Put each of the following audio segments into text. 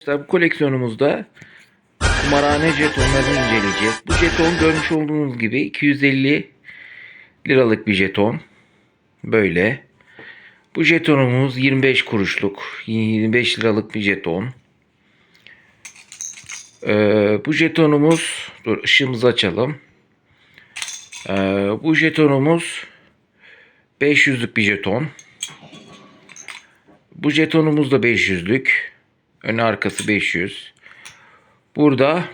Arkadaşlar bu koleksiyonumuzda kumarhane jetonlarını inceleyeceğiz. Bu jeton görmüş olduğunuz gibi 250 liralık bir jeton. Böyle. Bu jetonumuz 25 kuruşluk. 25 liralık bir jeton. Ee, bu jetonumuz dur ışığımızı açalım. Ee, bu jetonumuz 500'lük bir jeton. Bu jetonumuz da 500'lük. Ön arkası 500. Burada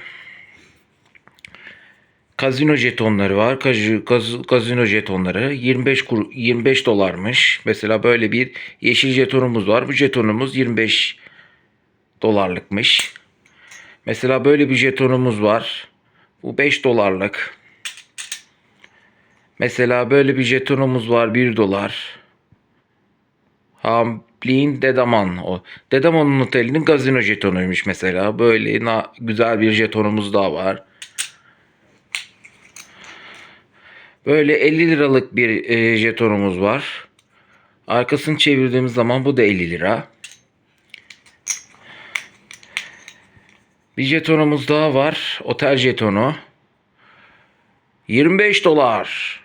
kazino jetonları var. Kaz- kaz- Kazino jetonları 25 kur 25 dolarmış. Mesela böyle bir yeşil jetonumuz var. Bu jetonumuz 25 dolarlıkmış. Mesela böyle bir jetonumuz var. Bu 5 dolarlık. Mesela böyle bir jetonumuz var 1 dolar. Hamblin Dedaman. O Dedaman'ın otelinin gazino jetonuymuş mesela. Böyle na- güzel bir jetonumuz daha var. Böyle 50 liralık bir e, jetonumuz var. Arkasını çevirdiğimiz zaman bu da 50 lira. Bir jetonumuz daha var. Otel jetonu. 25 dolar.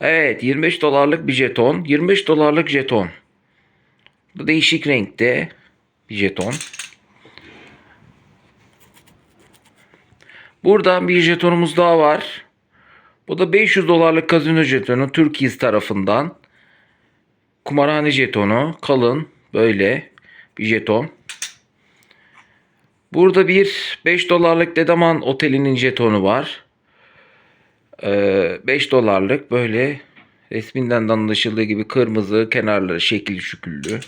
Evet 25 dolarlık bir jeton. 25 dolarlık jeton. Bu değişik renkte bir jeton. Buradan bir jetonumuz daha var. Bu da 500 dolarlık kazino jetonu Türkiye tarafından. Kumarhane jetonu kalın böyle bir jeton. Burada bir 5 dolarlık Dedaman Oteli'nin jetonu var. Ee, 5 dolarlık böyle resminden de anlaşıldığı gibi kırmızı kenarları şekilli şüküllü.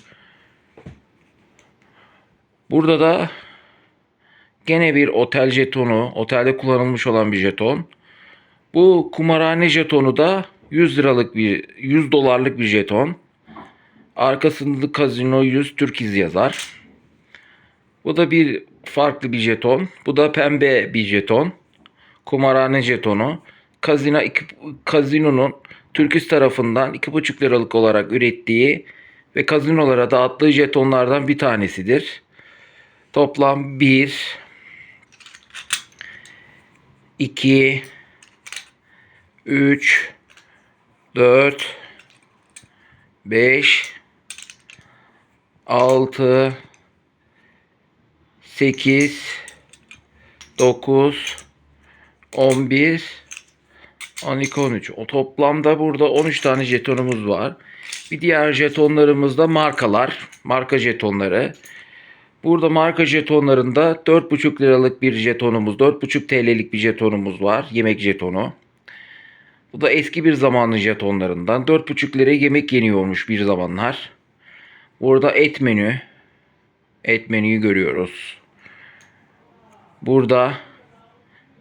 Burada da gene bir otel jetonu, otelde kullanılmış olan bir jeton. Bu kumarhane jetonu da 100 liralık bir 100 dolarlık bir jeton. Arkasında Casino 100 Türkiz yazar. Bu da bir farklı bir jeton. Bu da pembe bir jeton. Kumarhane jetonu. Kazino, kazinonun Türküs tarafından 2,5 liralık olarak ürettiği ve kazinolara dağıttığı jetonlardan bir tanesidir. Toplam 1 2 3 4 5 6 8 9 11 12 13. O toplamda burada 13 tane jetonumuz var. Bir diğer jetonlarımız da markalar. Marka jetonları. Burada marka jetonlarında 4,5 liralık bir jetonumuz, 4,5 TL'lik bir jetonumuz var. Yemek jetonu. Bu da eski bir zamanın jetonlarından. 4,5 liraya yemek yeniyormuş bir zamanlar. Burada et menü. Et menüyü görüyoruz. Burada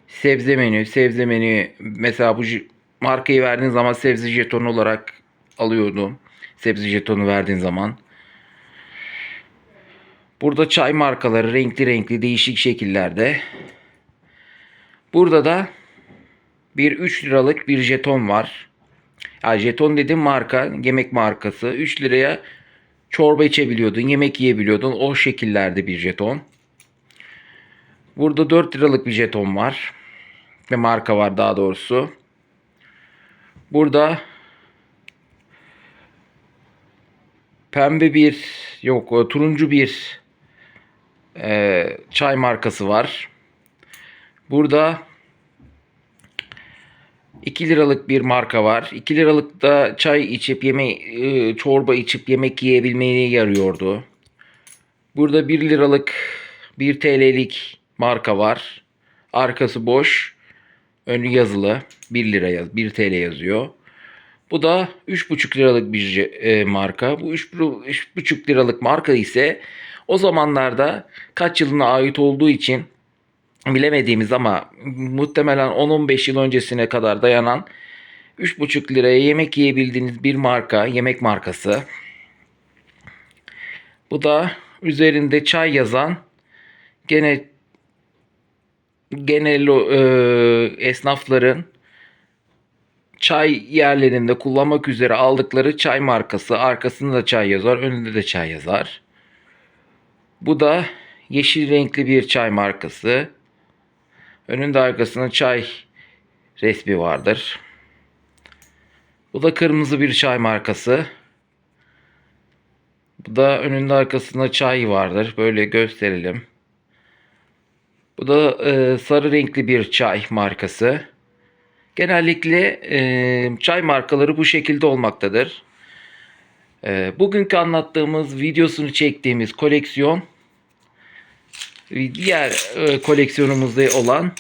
sebze menü. Sebze menü mesela bu markayı verdiğin zaman sebze jetonu olarak alıyordum. Sebze jetonu verdiğin zaman. Burada çay markaları renkli renkli değişik şekillerde. Burada da bir 3 liralık bir jeton var. Ya jeton dedim marka, yemek markası. 3 liraya çorba içebiliyordun, yemek yiyebiliyordun. O şekillerde bir jeton. Burada 4 liralık bir jeton var. Ve marka var daha doğrusu. Burada pembe bir yok turuncu bir e, çay markası var. Burada 2 liralık bir marka var. 2 liralık da çay içip yeme e, çorba içip yemek yiyebilmeye yarıyordu. Burada 1 liralık 1 TL'lik marka var. Arkası boş. Önü yazılı. 1 lira yaz 1 TL yazıyor. Bu da 3,5 liralık bir e, marka. Bu 3,5 liralık marka ise o zamanlarda kaç yılına ait olduğu için bilemediğimiz ama muhtemelen 10-15 yıl öncesine kadar dayanan 3,5 liraya yemek yiyebildiğiniz bir marka, yemek markası. Bu da üzerinde çay yazan gene genel e, esnafların çay yerlerinde kullanmak üzere aldıkları çay markası. Arkasında da çay yazar, önünde de çay yazar. Bu da yeşil renkli bir çay markası. Önünde arkasında çay resmi vardır. Bu da kırmızı bir çay markası. Bu da önünde arkasında çay vardır. Böyle gösterelim. Bu da e, sarı renkli bir çay markası. Genellikle e, çay markaları bu şekilde olmaktadır. E, bugünkü anlattığımız videosunu çektiğimiz koleksiyon diğer e, koleksiyonumuzda olan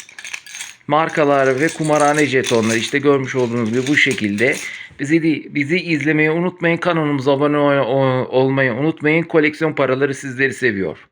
markalar ve kumarhane jetonları işte görmüş olduğunuz gibi bu şekilde. Bizi bizi izlemeyi unutmayın. Kanalımıza abone ol- olmayı unutmayın. Koleksiyon paraları sizleri seviyor.